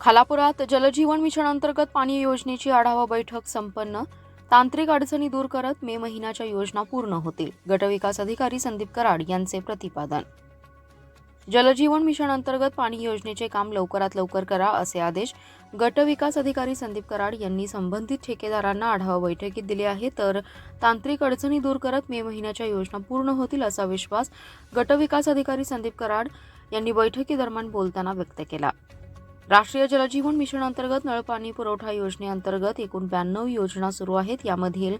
खालापुरात जलजीवन mission अंतर्गत पाणी योजनेची आढावा बैठक संपन्न. तांत्रिक अडचणी दूर करत मे महिन्याच्या योजना पूर्ण होतील. गटविकास अधिकारी संदीप कराड यांचे प्रतिपादन. जलजीवन मिशन अंतर्गत पाणी योजनेचे काम लवकरात लवकर करा असे आदेश गटविकास अधिकारी संदीप कराड यांनी संबंधित ठेकेदारांना आढावा बैठकीत दिले आहे. तर तांत्रिक अडचणी दूर करत मे महिन्याच्या योजना पूर्ण होतील असा विश्वास गटविकास अधिकारी संदीप कराड यांनी बैठकीदरम्यान बोलताना व्यक्त केला. राष्ट्रीय जलजीवन मिशन अंतर्गत नळपाणी पुरवठा योजनेअंतर्गत एकूण ब्याण्णव योजना सुरू आहेत. यामधील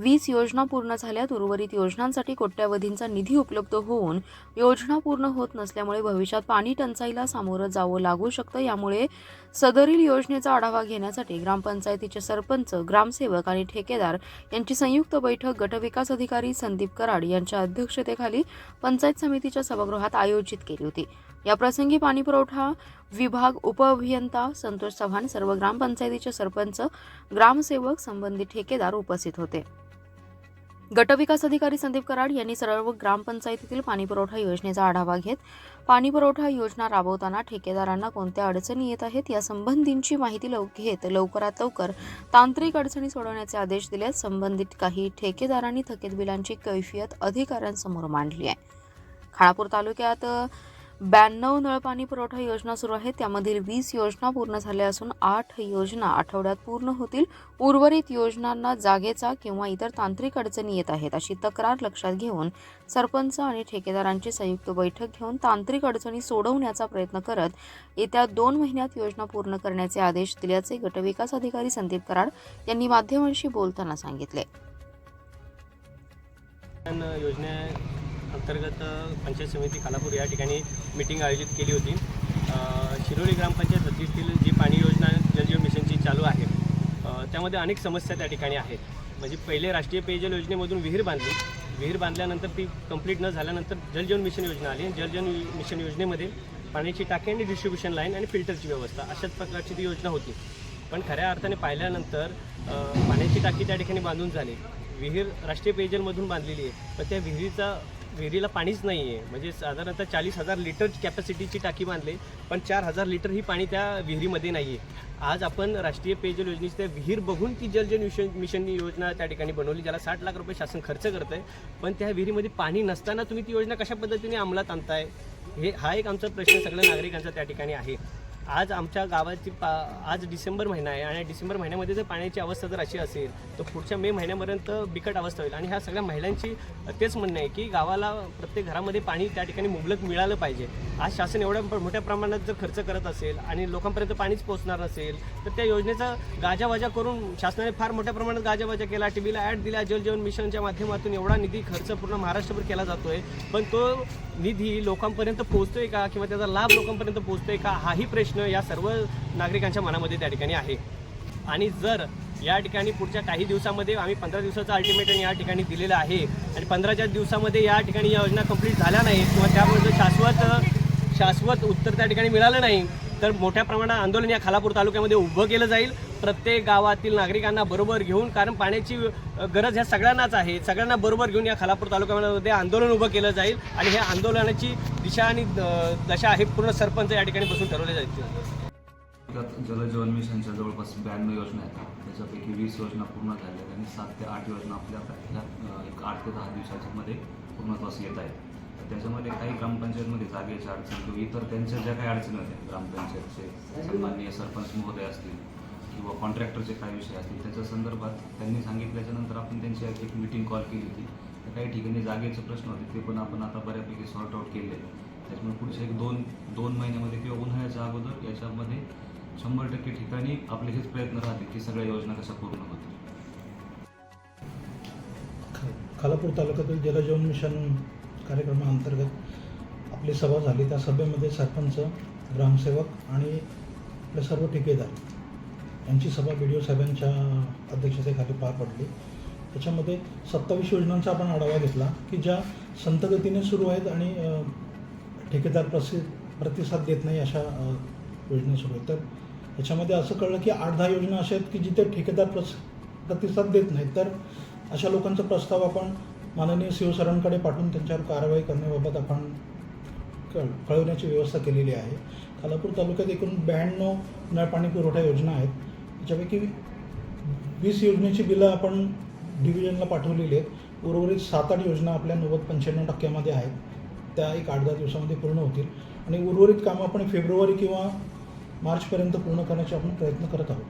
वीस योजना पूर्ण झाल्यात उर्वरित योजनांसाठी कोट्यावधींचा निधी उपलब्ध होऊन योजना पूर्ण होत नसल्यामुळे भविष्यात पाणी टंचाईला सामोरं जावं लागू शकतं. यामुळे सदरील योजनेचा आढावा घेण्यासाठी ग्रामपंचायतीचे सरपंच ग्रामसेवक आणि ठेकेदार यांची संयुक्त बैठक गटविकास अधिकारी संदीप कराड यांच्या अध्यक्षतेखाली पंचायत समितीच्या सभागृहात आयोजित केली होती. याप्रसंगी पाणीपुरवठा विभाग उपअभियंता संतोष चव्हाण सर्व ग्रामपंचायतीचे सरपंच ग्रामसेवक संबंधित ठेकेदार उपस्थित होते. गटविकास अधिकारी संदीप कराड यांनी सर्व ग्रामपंचायतीतील पाणीपुरवठा योजनेचा आढावा घेत पाणीपुरवठा योजना राबवताना ठेकेदारांना कोणत्या अडचणी येत आहेत या संबंधींची माहिती लव घेत लवकरात लवकर तांत्रिक अडचणी सोडवण्याचे आदेश दिले संबंधित काही ठेकेदारांनी थकीत बिलांची कैफियत अधिकाऱ्यांसमोर मांडली आहे. खानापूर तालुक्यात ब्याण्णव नळपाणी पुरवठा योजना सुरू आहेत त्यामधील वीस योजना पूर्ण झाल्या असून आठ योजना आठवड्यात पूर्ण होतील. उर्वरित योजनांना जागेचा किंवा इतर तांत्रिक अडचणी येत आहेत अशी तक्रार लक्षात घेऊन सरपंच आणि ठेकेदारांची संयुक्त बैठक घेऊन तांत्रिक अडचणी सोडवण्याचा प्रयत्न करत येत्या दोन महिन्यात योजना पूर्ण करण्याचे आदेश दिल्याचे गटविकास अधिकारी संदीप कराड यांनी माध्यमांशी बोलताना सांगितले. पण योजने अंतर्गत पंचायत समिती खालापूर या ठिकाणी मीटिंग आयोजित केली होती. शिरोळी शिरोली ग्रामपंचायत हद्दीतील जी पाणी योजना जलजीवन मिशनची चालू आहे त्यामध्ये अनेक समस्या त्या ठिकाणी आहेत. म्हणजे पहिले राष्ट्रीय पेयजल योजनेमधून विहीर बांधली. विहीर बांधल्यानंतर ती कंप्लीट न झाल्यानंतर जलजीवन मिशन योजना आली जलजीवन मिशन योजनेमध्ये पाण्याची टाकी आणि डिस्ट्रीब्युशन लाईन आणि फिल्टरची व्यवस्था अशाच प्रकारची ती योजना होती. पण खऱ्या अर्थाने पाहिल्यानंतर पाण्याची टाकी त्या ठिकाणी बांधून झाली. विहीर राष्ट्रीय पेयजलमधून बांधलेली आहे. पण त्या विहिरीचा विहिरीला पाणीच नाही आहे म्हणजे साधारणतः चाळीस हजार लिटर कॅपॅसिटीची टाकी बांधले पण चार हजार लिटर ही पाणी त्या विहिरीमध्ये नाही आहे आज आपण राष्ट्रीय पेयजल योजनेची त्या विहीर बघून ती जलजल मिशन मिशन योजना त्या ठिकाणी बनवली ज्याला साठ लाख रुपये शासन खर्च करतं आहे पण त्या विहिरीमध्ये पाणी नसताना तुम्ही ती योजना कशा पद्धतीने अंमलात आणताय? हे हा एक आमचा प्रश्न सगळ्या नागरिकांचा त्या ठिकाणी आहे. आज आमच्या गावाची पा आज डिसेंबर महिना आहे आणि डिसेंबर महिन्यामध्ये जर पाण्याची अवस्था जर अशी असेल तर पुढच्या मे महिन्यापर्यंत बिकट अवस्था होईल. आणि ह्या सगळ्या महिलांची तेच म्हणणं आहे की गावाला प्रत्येक घरामध्ये पाणी त्या ठिकाणी मुबलक मिळालं पाहिजे. आज शासन एवढ्या मोठ्या प्रमाणात जर खर्च करत असेल आणि लोकांपर्यंत पाणीच पोहोचणार नसेल तर त्या योजनेचा गाजावाजा करून शासनाने फार मोठ्या प्रमाणात गाजावाजा केला. टी व्हीला ॲड दिला जलजीवन मिशनच्या माध्यमातून एवढा निधी खर्च पूर्ण महाराष्ट्रभर केला जातोय. पण तो निधी लोकांपर्यंत पोहोचतोय का? किंवा त्याचा लाभ लोकांपर्यंत पोहोचतोय का? हाही प्रश्न या सर्व नागरिकांच्या मनामध्ये त्या ठिकाणी आहे. आणि जर या ठिकाणी पुढच्या काही दिवसामध्ये आम्ही पंधरा दिवसाचं अल्टिमेटम या ठिकाणी दिलेलं आहे आणि पंधराच्या दिवसामध्ये या ठिकाणी या योजना कंप्लीट झाल्या नाही किंवा त्यामुळे जर शाश्वत शाश्वत उत्तर त्या ठिकाणी मिळालं नाही तर मोठ्या प्रमाणात आंदोलन या खालापूर तालुक्यामध्ये उभं केलं जाईल. प्रत्येक गावातील नागरिकांना बरोबर घेऊन कारण पाण्याची गरज ह्या सगळ्यांनाच आहे. सगळ्यांना बरोबर घेऊन या खालापूर तालुक्यामध्ये आंदोलन उभं केलं जाईल आणि ह्या आंदोलनाची दिशा आणि दशा आहे पूर्ण सरपंच या ठिकाणी बसून ठरवले जायचे जलजीवन मिशनच्या जवळपास ब्याण्णव योजना आहेत. त्याच्यापैकी वीस योजना पूर्ण झाल्या आणि सात ते आठ योजना आपल्या एक आठ ते दहा दिवसाच्या मध्ये पूर्णत्वास येत आहेत. त्याच्यामध्ये काही ग्रामपंचायतमध्ये जागेच्या अडचणी किंवा इतर त्यांच्या ज्या काही अडचणी होत्या ग्रामपंचायतचे सन्माननीय सरपंच महोदय असतील किंवा कॉन्ट्रॅक्टरचे काही विषय असतील त्याच्या संदर्भात त्यांनी सांगितल्याच्या नंतर आपण त्यांची एक मिटिंग कॉल केली होती. तर काही ठिकाणी जागेचे प्रश्न होते ते पण आपण आता बऱ्यापैकी सॉर्ट आउट केले. त्याच्यामुळे पुढच्या एक दोन दोन महिन्यामध्ये किंवा उन्हाळ्याच्या अगोदर याच्यामध्ये शंभर टक्के ठिकाणी आपले हेच प्रयत्न राहतील की सगळ्या योजना कशा पूर्ण होतील. खालापूर तालुक्यातील जलजीवन मिशन कार्यक्रमाअंतर्गत आपली सभा झाली. त्या सभेमध्ये सरपंच ग्रामसेवक आणि आपले सर्व ठेकेदार यांची सभा बी डी ओ साहेबांच्या अध्यक्षतेखाली पार पडली. त्याच्यामध्ये सत्तावीस योजनांचा आपण आढावा घेतला की ज्या संत गतीने सुरू आहेत आणि ठेकेदार प्रसि प्रतिसाद देत नाही अशा योजना सुरू आहेत. तर याच्यामध्ये असं कळलं की आठ दहा योजना अशा आहेत की जिथे ठेकेदार प्रस प्रतिसाद देत नाहीत. तर अशा लोकांचा प्रस्ताव आपण माननीय शिवसरांकडे सरांकडे पाठवून त्यांच्यावर कारवाई करण्याबाबत आपण कळ कळवण्याची व्यवस्था केलेली आहे. खालापूर तालुक्यात एकूण ब्याण्णव नळ पाणी पुरवठा योजना आहेत. त्याच्यापैकी वीस योजनेची बिलं आपण डिव्हिजनला पाठवलेली आहेत. उर्वरित सात आठ योजना आपल्या नव्वद पंच्याण्णव टक्क्यामध्ये आहेत. त्या एक आठ दहा दिवसामध्ये पूर्ण होतील. आणि उर्वरित कामं आपण फेब्रुवारी किंवा मार्चपर्यंत पूर्ण करण्याचे आपण प्रयत्न करत आहोत.